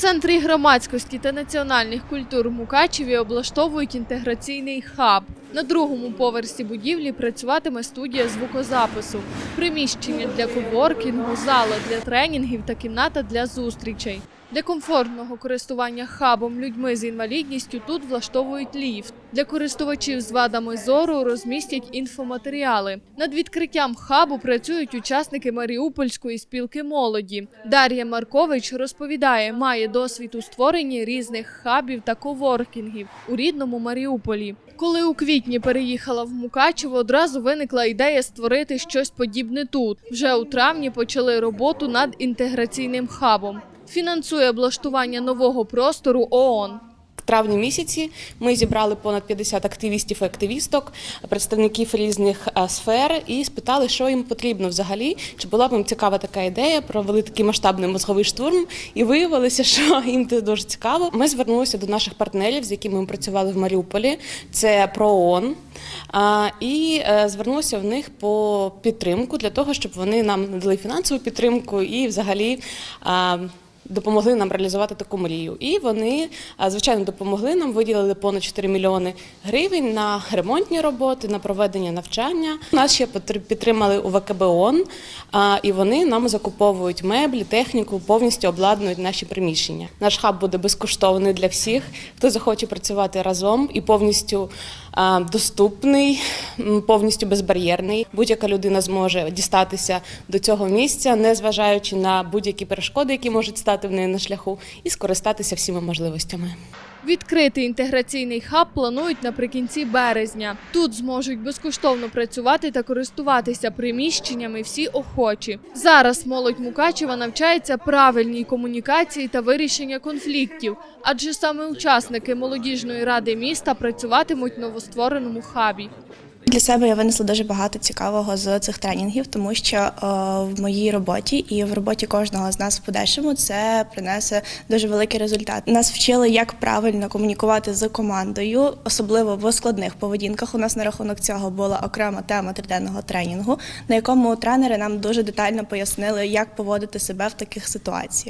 центрі громадськості та національних культур в Мукачеві облаштовують інтеграційний хаб. На другому поверсі будівлі працюватиме студія звукозапису, приміщення для коворкінгу, зала для тренінгів та кімната для зустрічей. Для комфортного користування хабом людьми з інвалідністю тут влаштовують ліфт. Для користувачів з вадами зору розмістять інфоматеріали. Над відкриттям хабу працюють учасники Маріупольської спілки молоді. Дар'я Маркович розповідає, має досвід у створенні різних хабів та коворкінгів у рідному Маріуполі. Коли у квітні переїхала в Мукачево, одразу виникла ідея створити щось подібне тут. Вже у травні почали роботу над інтеграційним хабом. Фінансує облаштування нового простору ООН. В травні місяці ми зібрали понад 50 активістів і активісток, представників різних е, сфер, і спитали, що їм потрібно взагалі. Чи була б їм цікава така ідея, провели такий масштабний мозговий штурм, і виявилося, що їм це дуже цікаво. Ми звернулися до наших партнерів, з якими ми працювали в Маріуполі. Це ПРООН. І е, звернулися в них по підтримку для того, щоб вони нам надали фінансову підтримку і взагалі. Допомогли нам реалізувати таку мрію. І вони, звичайно, допомогли нам, виділили понад 4 мільйони гривень на ремонтні роботи, на проведення навчання. Нас ще підтримали у ВКБ ООН, і вони нам закуповують меблі, техніку, повністю обладнують наші приміщення. Наш хаб буде безкоштовний для всіх, хто захоче працювати разом і повністю доступний, повністю безбар'єрний. Будь-яка людина зможе дістатися до цього місця, не зважаючи на будь-які перешкоди, які можуть стати в неї на шляху, і скористатися всіма можливостями. Відкрити інтеграційний хаб планують наприкінці березня. Тут зможуть безкоштовно працювати та користуватися приміщеннями всі охочі. Зараз молодь Мукачева навчається правильній комунікації та вирішення конфліктів, адже саме учасники молодіжної ради міста працюватимуть в новоствореному хабі. Для себе я винесла дуже багато цікавого з цих тренінгів, тому що е, в моїй роботі і в роботі кожного з нас в подальшому це принесе дуже великий результат. Нас вчили, як правильно комунікувати з командою, особливо в складних поведінках. У нас на рахунок цього була окрема тема триденного тренінгу, на якому тренери нам дуже детально пояснили, як поводити себе в таких ситуаціях.